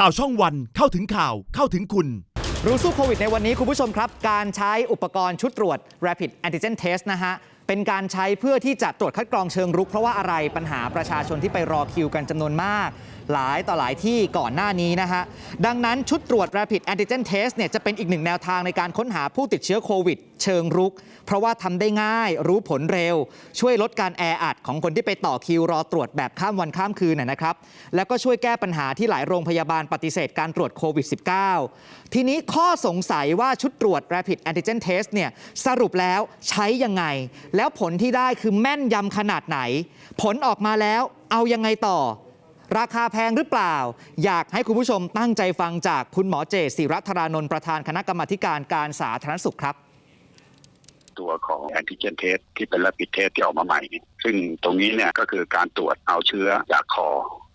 ข่าวช่องวันเข้าถึงข่าวเข้าถึงคุณ รู้สู้โควิดในวันนี้คุณผู้ชมครับ การใช้อุปกรณ์ชุดตรวจ Rapid Antigen Test นะฮะ เป็นการใช้เพื่อที่จะตรวจคัดกรองเชิงรุก เพราะว่าอะไรปัญหาประชาชนที่ไปรอคิวกันจำนวนมาก หลายต่อหลายที่ก่อนหน้านี้นะฮะ ดังนั้นชุดตรวจ Rapid Antigen Test เนี่ยจะเป็นอีกหนึ่งแนวทางในการค้นหาผู้ติดเชื้อโควิด เชิงรุก เพราะว่าทำได้ง่าย รู้ผลเร็ว ช่วยลดการแออัดของคนที่ไปต่อคิวรอตรวจแบบข้ามวันข้ามคืนนะนะครับ แล้วก็ช่วยแก้ปัญหาที่หลายโรงพยาบาลปฏิเสธการตรวจโควิด -19 ทีนี้ข้อสงสัยว่าชุดตรวจ Rapid Antigen Test เนี่ยสรุปแล้วใช้ยังไงแล้วผลที่ได้คือแม่นยำขนาดไหน ผลออกมาแล้วเอายังไงต่อ ราคาแพงหรือเปล่า อยากให้คุณผู้ชมตั้งใจฟังจากคุณหมอเจตศิรัทรานนท์ประธานคณะกรรมาการการสาธารณสุขครับ ตัวของแอนติเจนเทสที่เป็น r ร p ิ d เทสที่ออกมาใหม่นี่ซึ่งตรงนี้เนี่ยก็คือการตรวจเอาเชื้อจากคอ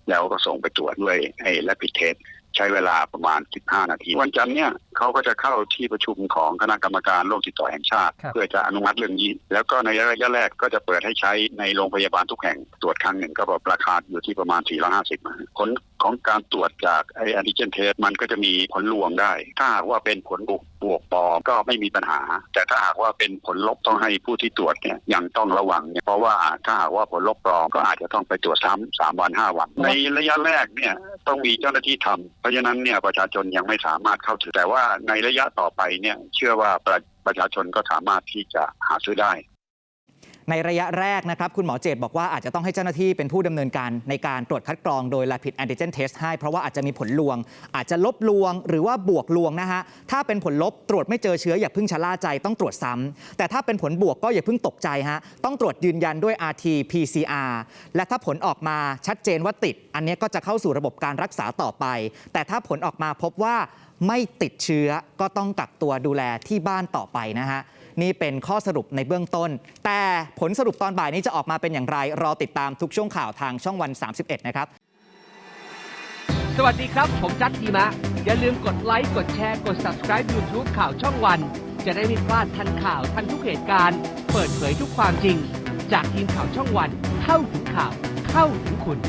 แล้วก็ส่งไปตรวจด้วยไอ้ r ร p ิ d เทส ใช้เวลาประมาณ 15 นาที วันจันทร์เนี่ยเขาก็จะเข้าที่ประชุมของคณะกรรมการโรคติดต่อแห่งชาติครับเพื่อจะอนุมัติเรื่องนี้ แล้วก็ในระยะแรกก็จะเปิดให้ใช้ในโรงพยาบาลทุกแห่ง ตรวจครั้งหนึ่งก็แบบราคาอยู่ที่ประมาณ 450นะผลของการตรวจจากไอ้แอนติเจนเทสมันก็จะมีผลลวงได้ ถ้าหากว่าเป็นผลบวกบวกปลอม ก็ไม่มีปัญหา แต่ถ้าหากว่าเป็นผลลบต้องให้ผู้ที่ตรวจเนี่ยยังต้องระวังเนี่ยเพราะว่าถ้าหากว่าผลลบปลอมก็อาจจะต้องไปตรวจซ้ำสามวันห้าวัน ในระยะแรกเนี่ยต้องมีเจ้าหน้าที่ทำเพราะฉะนั้นเนี่ยประชาชนยังไม่สามารถเข้าถึงแต่ว่าในระยะต่อไปเนี่ยเชื่อว่าประประชาชนก็สามารถที่จะหาซื้อได้ ในระยะแรกนะครับคุณหมอเจตบอกว่าอาจจะต้องให้เจ้าหน้าที่เป็นผู้ดำเนินการในการตรวจคัดกรองโดย Rapid Antigen Test ให้ เพราะว่าอาจจะมีผลลวง อาจจะลบลวงหรือว่าบวกลวงนะฮะถ้าเป็นผลลบตรวจไม่เจอเชื้ออย่าเพิ่งชะล่าใจต้องตรวจซ้ำแต่ถ้าเป็นผลบวกก็อย่าเพิ่งตกใจฮะต้องตรวจยืนยันด้วย RT PCR และถ้าผลออกมาชัดเจนว่าติด อันนี้ก็จะเข้าสู่ระบบการรักษาต่อไป แต่ถ้าผลออกมาพบว่า ไม่ติดเชื้อก็ต้องกักตัวดูแลที่บ้านต่อไปนะฮะนี่เป็นข้อสรุปในเบื้องต้น แต่ผลสรุปตอนบ่ายนี้จะออกมาเป็นอย่างไร รอติดตามทุกช่วงข่าวทางช่องวัน 31 นะครับ สวัสดีครับ ผมจัดทีมะ อย่าลืมกดไลค์ กดแชร์ กด subscribe YouTube ข่าวช่องวัน จะได้ไม่พลาดทันข่าวทันทุกเหตุการณ์ เปิดเผยทุกความจริง จากทีมข่าวช่องวัน เข้าถึงข่าว เข้าถึงคุณ